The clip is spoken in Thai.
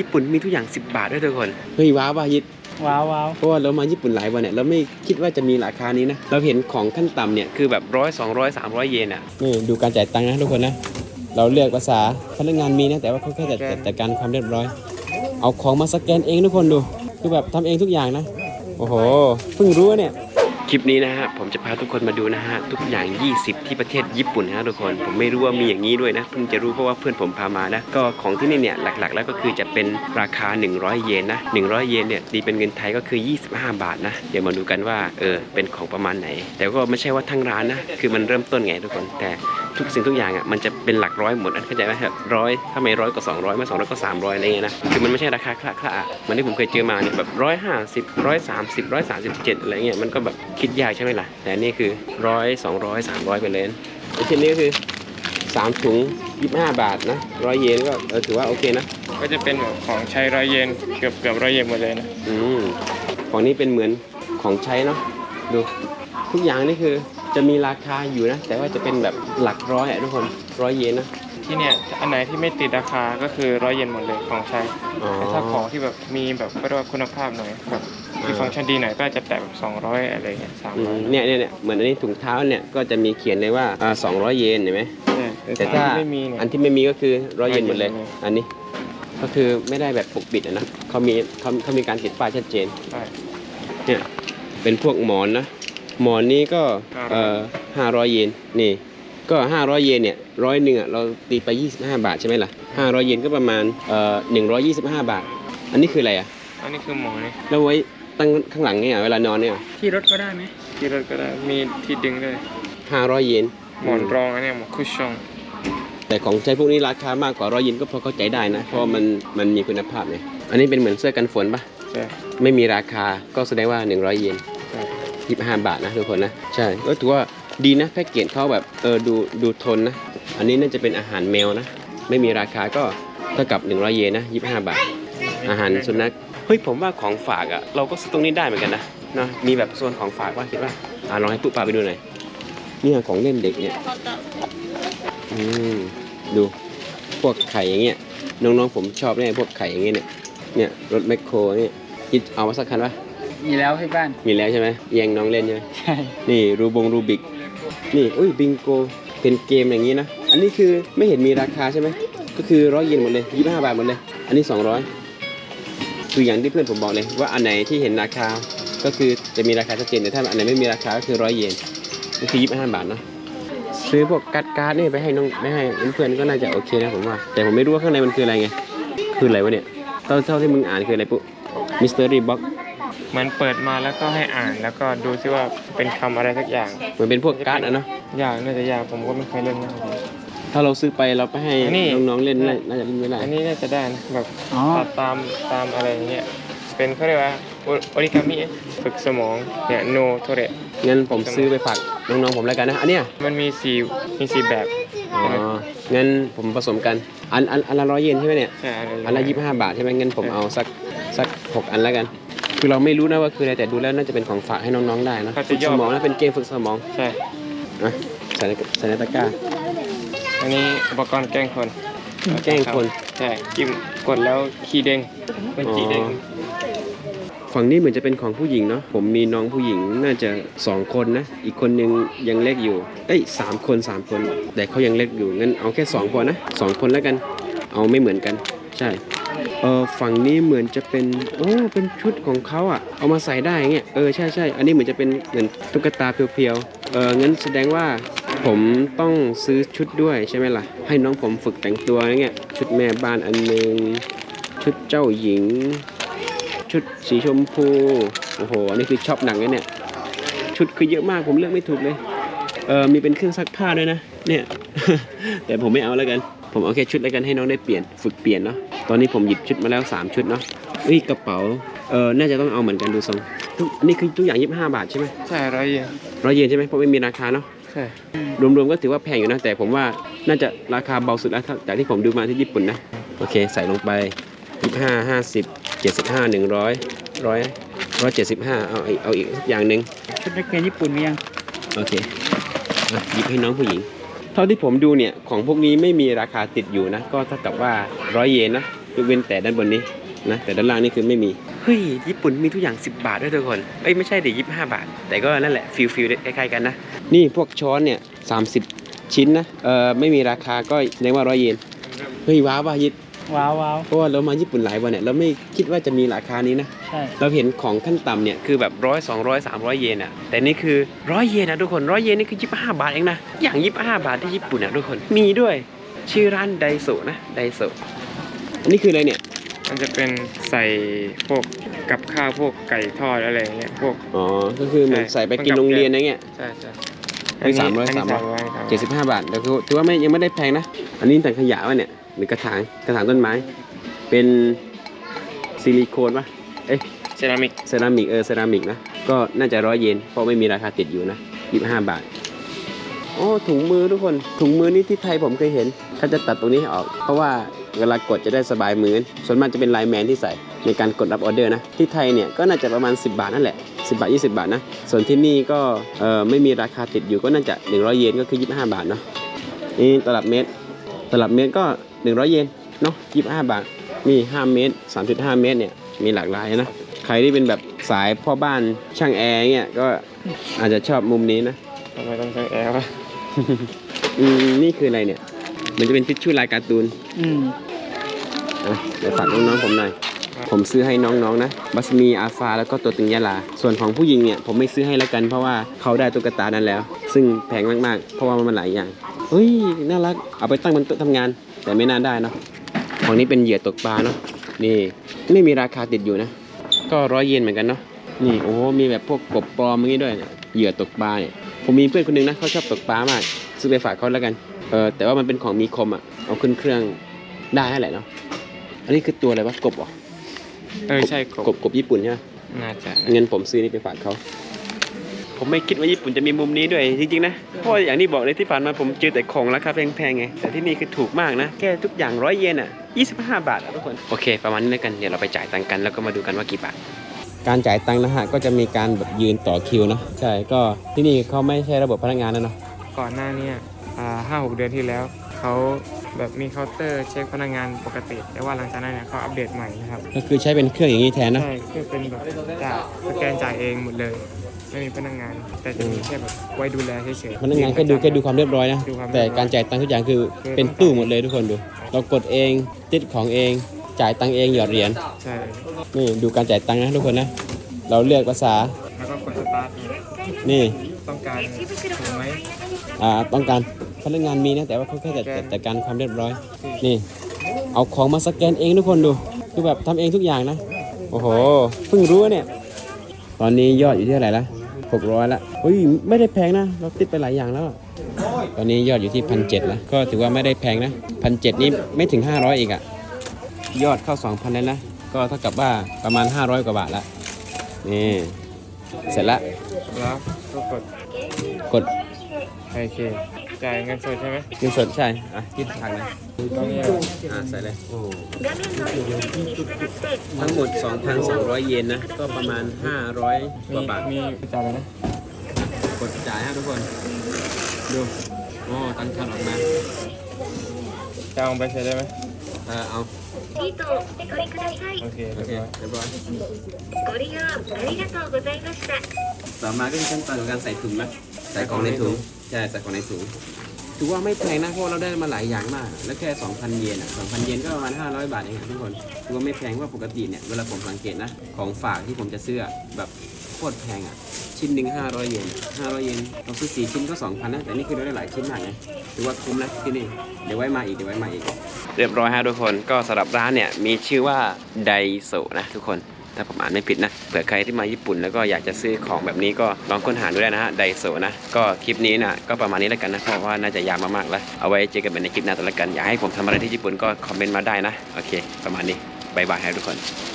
ญี่ปุ่นมีทุกอย่าง 10 บาทด้วยทุกคน เฮ้ยว้าวป่ะยิดว้าวว้าวเพราะว่าเรามาญี่ปุ่นหลายวันเนี่ยเราไม่คิดว่าจะมีราคานี้นะ เราเห็นของขั้นต่ำเนี่ยคือแบบร้อยสองร้อยสามร้อยเยนอะนี่ดูการจ่ายตังค์นะทุกคนนะ เราเลือกภาษาพนักงานมีนะแต่ว่าเขาแค่จัดจัดจัดการความเรียบร้อย เอาของมาสแกนเองทุกคนดู คือแบบทำเองทุกอย่างนะ โอ้โห เพิ่งรู้เนี่ย คลิปนี้นะฮะผมจะพาทุกคนมาดูนะฮะทุกอย่าง 20 ที่ประเทศญี่ปุ่นนะทุกคน ผมไม่รู้ว่ามีอย่างนี้ด้วยนะเพิ่งจะรู้เพราะว่าเพื่อนผมพามานะก็ของที่นี่เนี่ยหลักๆ แล้วก็คือจะเป็นราคา 100 เยนนะ100 เยนเนี่ยตีเป็นเงินไทยก็คือ 25 บาทนะเดี๋ยวมาดูกันว่าเออเป็นของประมาณไหน แต่ก็ไม่ใช่ว่าทั้งร้านนะคือมันเริ่มต้นไงทุกคนแต่ทุกสิ่งทุกอย่างอะมันจะเป็นหลักร้อยหมดอันเข้าใจไหมครับร้อยถ้าไม่ร้อยก็สองร้อยไม่สองร้อยก็สามร้อยอะไรเงี้ยนะคือมันไม่ใช่ราคาคละคละอะเหมันที่ผมเคยเจอมาเนี่ยแบบร้อยห้าสิบร้อยสามสิบร้อยสามสิบเจ็ดอะไรเงี้ยมันก็แบบคิดยากใช่ไหมล่ะ แต่อันนี่คือร้อยสองร้อยสามร้อยไปเลยไอ้ชิ้นนี้ก็คือสามถุงยี่สิบห้าบาทนะร้อยเยนก็เออถือว่าโอเคนะ ก็จะเป็นแบบของใช้ร้อยเยนเกือบเกือบร้อยเยนหมดเลยนะอืมของนี้เป็นเหมือนของใช้เนาะดูทุกอย่างนี่คือจะมีราคาอยู่นะ แต่ว่าจะเป็นแบบหลักร้อยอะทุกคนร้อยเยนนะที่เนี่ยอันไหนที่ไม่ติดราคาก็คือร้อยเยนหมดเลยของใช้อ๋อแต่ถ้าของที่แบบมีแบบก็เรียกว่าคุณภาพหน่อยแบบ มีอ่าฟังก์ชันดีหน่อยก็จะแตะแบบสองร้อยอะไรเงี้ยสามอืร้อมยเนี่ยเนี่ยเนี่ยเหมือนอันนี้ถุงเท้าเนี่ยก็จะมีเขียนเลยว่าอ่า200 เยนเห็นไหม แต่แต่ถ้าที่ไม่มีเนี่ย อันที่ไม่มีก็คือร้อยเยนหมดเลย100เยนเลย อันนี้ ก็คือไม่ได้แบบปกปิดอะนะเขามีเขาเขามีการติดป้ายชัดเจนใช่ เนี่ยเป็นพวกหมอนนะหมอนนี้ก็500เอ่อห้าร้อยเยนนี่ก็ห้าร้อยเยนเนี่ยร้อยหนึ่งอะเราตีไป25บาทใช่ไหมล่ะห้าร้อยเยนก็ประมาณเอ่อหนึ่งร้อยยี่สิบห้าบาท อันนี้คืออะไรอะอันนี้คือหมอนี่แล้วไว้ ตั้งข้างหลังเนี่ยเวลานอนเนี่ยที่รถก็ได้ไหมที่รถก็ได้มีที่ดึงด้วยห้าร้อยเยนหมอนรองอันเนี้ยหมอนคุชชั่นแต่ของใช้พวกนี้ราคามากกว่าร้อยเยนก็พอเข้าใจได้นะเพราะว่ามันมันมีคุณภาพไงอันนี้เป็นเหมือนเสื้อกันฝนปะใช่ไม่มีราคาก็แสดงว่า 100 เยนใช่ยี่ห้าบาทนะทุกคนนะใช่ก็ถือว่าดีนะแพ็กเกจเขาแบบเออดูดูทนนะ อันนี้น่าจะเป็นอาหารแมวนะ ไม่มีราคาก็เท่ากับ 100 เยนนะ25 บาท อาหารสุนัข เฮ้ยผมว่าของฝากอะ่ะเราก็ซื้อตรงนี้ได้เหมือนกันนะเนาะมีแบบโซนของฝากว่าคิดว่าอ่าลองให้ปุ๊บปาไปดูหน่อยเนี่ยของเล่นเด็กเนี่ยอืมดูพวกไข่อย่างเงี้ยน้องๆผมชอบเนี่ยพวกไข่อย่างเงี้ยเนี่ยเนี่ยรถแมคโครเนี่ยคิดเอามาสักคันปะมีแล้วที่บ้านมีแล้วใช่ไหมแย่งน้องเล่นใช่ไหมใช่นี่รูบงรูบิกนี่อุ้ยบิงโกเป็นเกมอย่างนี้นะอันนี้คือไม่เห็นมีราคาใช่ไหมก็คือร้อยเยนหมดเลยยี่ห้าบาทหมดเลย อันนี้สองร้อย คืออย่างที่เพื่อนผมบอกเลย ว่าอันไหนที่เห็นราคาก็คือจะมีราคาชัดเจนแต่ถ้าอันไหนไม่มีราคาก็คือร้อยเยนก็คือยี่ห้าบาทเนาะซื้อพวกการ์ดการ์ดนี่ไปให้น้องไม่ให้เพื่อนๆก็น่าจะโอเคนะผมว่า แต่ผมไม่รู้ว่าข้างในมันคืออะไรไง คืออะไรวะเนี่ยเท่าเท่าที่มึงอ่านคืออะไรปุ๊มิสเตอรี่บ็อกเหมันเปิดมาแล้วก็ให้อ่านแล้วก็ดูซิว่าเป็นคำอะไรสักอย่าง เหมือนเป็นพวกการ์ดอะเนาะยากน่าจะยากผมก็ไม่เคยเล่นนะ ถ้าเราซื้อไปเราไปให้อันนี้ น้องๆเล่นน่าน่าจะเล่นไม่ได้อันนี้น่าจะได้นะแบบตัดตามตามอะไรอย่างเงี้ยเป็นเขาเรียกว่าโอริกามิฝึกสมองเนี่ยโนโทเรงั้นผมซื้อไปฝากน้องๆผมแล้วกันนะอันเนี้ยมันมีสี่มีสี่แบบอ๋องั้นผมผสมกันอันอันอันละร้อยเยนใช่ไหมเนี่ย ใช่อะไรอันละยี่สิบห้าบาทใช่ไหมงั้นผมเอาสักสักหกอันแล้วกัน คือเราไม่รู้นะว่าคืออะไรแต่ดูแล้วน่าจะเป็นของฝากให้น้องๆได้นะฝึกสมองนะเป็นเกมฝึกสมองใช่ อะใส่ในใส่ในตะกร้า อันนี้อุปกรณ์แกล้งคนแกล้งคน ใช่จิ้มกดแล้วขีเด้งเป็นขีเด้งอ๋อฝั่งนี้เหมือนจะเป็นของผู้หญิงเนาะผมมีน้องผู้หญิงน่าจะสองคนนะ อีกคนนึงยังเล็กอยู่เอ้ยสามคนสามคน แต่เขายังเล็กอยู่งั้นเอาแค่สองพอนะสองคนแล้วกัน เอาไม่เหมือนกัน ใช่ เออฝั่งนี้เหมือนจะเป็นโอ้เป็นชุดของเขาอะเอามาใส่ได้เงี้ยเออใช่ใช่อันนี้เหมือนจะเป็นเหมือนตุ๊กตาเพียวๆเอองั้นแสดงว่าผมต้องซื้อชุดด้วยใช่ไหมล่ะ ให้น้องผมฝึกแต่งตัวอะไรเงี้ยชุดแม่บ้านอันหนึงชุดเจ้าหญิง ชุดสีชมพูโอ้โหอันนี้คือชอบหนังเลยเนี่ยชุดคือเยอะมากผมเลือกไม่ถูกเลยเออมีเป็นเครื่องซักผ้าด้วยนะเนี่ย แต่ผมไม่เอาแล้วกัน ผมเอาแค่ชุดแล้วกันให้น้องได้เปลี่ยนฝึกเปลี่ยนเนาะตอนนี้ผมหยิบชุดมาแล้ว 3 ชุดเนาะเฮ้ยกระเป๋าเออน่าจะต้องเอาเหมือนกันดูทรงทุกอันนี้คือทุกอย่าง25บาทใช่ไหมใช่ร้อยเยนร้อยเยนใช่ไหมเพราะไม่มีราคาเนาะใช่รวมๆก็ถือว่าแพงอยู่นะแต่ผมว่าน่าจะราคาเบาสุดแล้วถ้าจากที่ผมดูมาที่ญี่ปุ่นนะโอเคใส่ลงไป25 50 75 100 100 175เอาอีกเอาอีกสักอย่างหนึ่งชุดนักเรียนญี่ปุ่นมียังโอเคอะหยิบให้น้องผู้หญิง เท่าที่ผมดูเนี่ยของพวกนี้ไม่มีราคาติดอยู่นะ ก็เท่ากับว่าร้อยเยนนะยกเว้นแต่ด้านบนนี้นะแต่ด้านล่างนี่คือไม่มี เฮ้ย ญี่ปุ่นมีทุกอย่าง 10 บาทด้วยทุกคน เอ้ย ไม่ใช่ดิยี่ห้าบาท แต่ก็นั่นแหละฟิลฟิลคล้ายๆกันนะ นี่พวกช้อนเนี่ย30ชิ้นนะ เออไม่มีราคาก็แสดงว่าร้อยเยน เฮ้ย ว้าวว่ะยิด ว้าวว้าวเพราะว่าเรามาญี่ปุ่นหลายวันเนี่ยเราไม่คิดว่าจะมีราคานี้นะ ใช่ เราเห็นของขั้นต่ำเนี่ยคือแบบร้อยสองร้อยสามร้อยเยนอะ แต่นี่คือร้อยเยนนะทุกคนร้อยเยนนี่คือยี่สิบห้าบาทเองนะ อย่างยี่สิบห้าบาทที่ญี่ปุ่นอะทุกคน มีด้วย ชื่อร้านไดโซะนะ ไดโซะอันนี้คืออะไรเนี่ย มันจะเป็นใส่พวกกับข้าวพวกไก่ทอดอะไรอย่างเงี้ยพวก อ๋อ ก็คือเหมือนใช่ใส่ไปกินโรงเรียนอะไรเงี้ย ใช่ใช่ อันนี้300นนี้300 300เจ็ดสิบห้าบาทแต่คือถือว่าไม่ยังไม่ได้แพงนะ อันนี้แต่งขยะวะเนี่ยหรือกระถางกระถางต้นไม้ เป็นซิลิโคนปะเอ๊ะเซรามิกเซรามิกเออเซรามิกนะ ก็น่าจะร้อยเยนเพราะไม่มีราคาติดอยู่นะยี่สิบห้าบาทโอ้ถุงมือทุกคนถุงมือนี่ที่ไทยผมเคยเห็นเขาจะตัดตรงนี้ให้ออก เพราะว่าเวลากดจะได้สบายมือส่วนมากจะเป็นไลน์แมนที่ใส่ ในการกดรับออเดอร์นะ ที่ไทยเนี่ยก็น่าจะประมาณ 10 บาทนั่นแหละ 10 บาท 20 บาทนะ ส่วนที่นี่ก็เออไม่มีราคาติดอยู่ก็น่าจะ 100 เยนก็คือ 25 บาทเนาะนี่ตลับเมตร ตลับเมตรก็ 100 เยนเนาะ25 บาทนี่5เมตร 3.5 เมตรเนี่ยมีหลากหลายนะ ใครที่เป็นแบบสายพ่อบ้านช่างแอร์เนี่ยก็อาจจะชอบมุมนี้นะทำไมต้องใช้แอร์วะอืมนี่คืออะไรเนี่ย มันจะเป็นทิชชู่ลายการ์ตูน อืมอะเดี๋ยวฝากน้องๆผมหน่อย ผมซื้อให้น้องๆนะ บัสมีอาฟาแล้วก็ตัวตึงยาลา ส่วนของผู้หญิงเนี่ยผมไม่ซื้อให้แล้วกัน เพราะว่าเขาได้ตุ๊กตานั้นแล้ว ซึ่งแพงมากๆ เพราะว่ามันหลายอย่างเฮ้ยน่ารัก เอาไปตั้งบนโต๊ะทำงาน แต่ไม่น่าได้เนาะ ของนี้เป็นเหยื่อตกปลาเนาะ นี่ไม่มีราคาติดอยู่นะ ก็ร้อยเยนเหมือนกันเนาะ นี่โอ้โหมีแบบพวกกบปลอมอย่างนี้ด้วยเหยื่อตกปลาเนี่ย ผมมีเพื่อนคนนึงนะเขาชอบตกปลามากซื้อไปฝากเขาแล้วกัน เออแต่ว่ามันเป็นของมีคมอะ เอาขึ้นเครื่องได้แหละเนาะ อันนี้คือตัวอะไรวะกบเหรอ เออใช่กกบบกบญี่ปุ่นใช่ไหมน่าจะงั้นผมซื้อนี่ไปฝากเขาผมไม่คิดว่าญี่ปุ่นจะมีมุมนี้ด้วยจริงๆนะเพราะอย่างที่บอกเลยที่ผ่านมาผมเจอแต่ของราคาแพงๆไงแต่ที่นี่คือถูกมากนะ แค่ทุกอย่างร้อยเยนอะ 25 บาทอะทุกคนโอเค ประมาณนี้แล้วกันเดี๋ยวเราไปจ่ายตังค์กันแล้วก็มาดูกันว่ากี่บาทการจ่ายตังค์นะฮะก็จะมีการแบบยืนต่อคิวเนาะใช่ก็ที่นี่เขาไม่ใช่ระบบพนักงานนะเนาะก่อนหน้าเนี้อ่าห้าหกเดือนที่แล้วเขา แบบมีเคาน์เตอร์เช็คพนักงานปกติ แต่ว่าหลังจากนั้นเนี่ยเขาอัปเดตใหม่นะครับก็คือใช้เป็นเครื่องอย่างนี้แทนนะ ใช่คือเป็นแบบจ่ายสแกนจ่ายเองหมดเลย ไม่มีพนักงาน แต่จะมีแค่แบบไว้ดูแลเฉยๆ พนักงานแค่ดูแค่ดูความเรียบร้อยนะ ดูความเรียบร้อยแต่การจ่ายตังค์ทุกอย่างคือเป็นตู้หมดเลยทุกคนดู เรากดเองติดของเองจ่ายตังค์เองหยอดเหรียญใช่ นี่ดูการจ่ายตังค์นะทุกคนนะ เราเลือกภาษาแล้วก็กดสตาร์ทนี่นี่ต้องการถูกไหมอ่าต้องการ พนักงานมีนะ แต่ว่าเขาแค่จัดสแกนจัดการความเรียบร้อย นี่ เอาของมาสแกนเองทุกคนดู คือแบบทำเองทุกอย่างนะ โอ้โห เพิ่งรู้เนี่ย ตอนนี้ยอดอยู่ที่เท่าไหร่ละหกร้อยละเฮ้ย ไม่ได้แพงนะ เราติดไปหลายอย่างแล้วอะตอนนี้ยอดอยู่ที่พันเจ็ดละก็ถือว่าไม่ได้แพงนะพันเจ็ดนี่ไม่ถึงห้าร้อยอีกอะยอดเข้าสองพันแล้วนะ ก็เท่ากับว่าประมาณห้าร้อยกว่าบาทละ นี่ เสร็จละแล้วก็กด กด โอเค จ่ายเงินสดใช่ไหม เงินสดใช่ อ่ะที่ทางเลย ตรงนี้ อ่าใส่เลยทั้งหมด 2,200 เยนนะ ก็ประมาณ 500 ก มี ว่าบาท มีจ่ายแล้วนะ กดจ่ายฮะทุกคน ดู โอ้ตังค์ชันออกมา จะเอาไปใช้ได้ไหม เออเอา シートをお取りください โอเค โอ เรียบ เค ร้อย เรียบร้อย ご利用ありがとうございました ต่อมาก็คือขั้นตอนของการใส่ถุงนะ ใส่ของในถุง ใช่ใส่ของในถุงถือว่าไม่แพงนะเพราะเราได้มาหลายอย่างมาก แล้วแค่ 2,000 เยนอะ2,000 เยนก็ประมาณ 500 บาทเองอะทุกคนถือว่าไม่แพงเพราะว่าปกติเนี่ยเวลาผมสังเกตนะ ของฝากที่ผมจะซื้ออะแบบโคตรแพงอะ ชิ้นหนึ่ง500 เยน500 เยนเราซื้อ4ชิ้นก็ 2,000 นะ แต่นี่คือเราได้หลายชิ้นมากไงถือว่าคุ้มนะที่นี่ เดี๋ยวไว้มาอีกเดี๋ยวไว้มาอีก เรียบร้อยฮะทุกคนก็สำหรับร้านเนี่ยมีชื่อว่าไดโซนะทุกคน ถ้าผมอ่านไม่ผิดนะเผื่อใครที่มาญี่ปุ่นแล้วก็อยากจะซื้อของแบบนี้ก็ลองค้นหาดูได้นะฮะไดโซนะก็คลิปนี้นะก็ประมาณนี้แล้วกันนะเพราะว่าน่าจะยาวมากๆแล้วเอาไว้เจอกันในคลิปหน้าต่อละกันอยากให้ผมทำอะไรที่ญี่ปุ่นก็คอมเมนต์มาได้นะโอเค ประมาณนี้บายบายครับทุกคน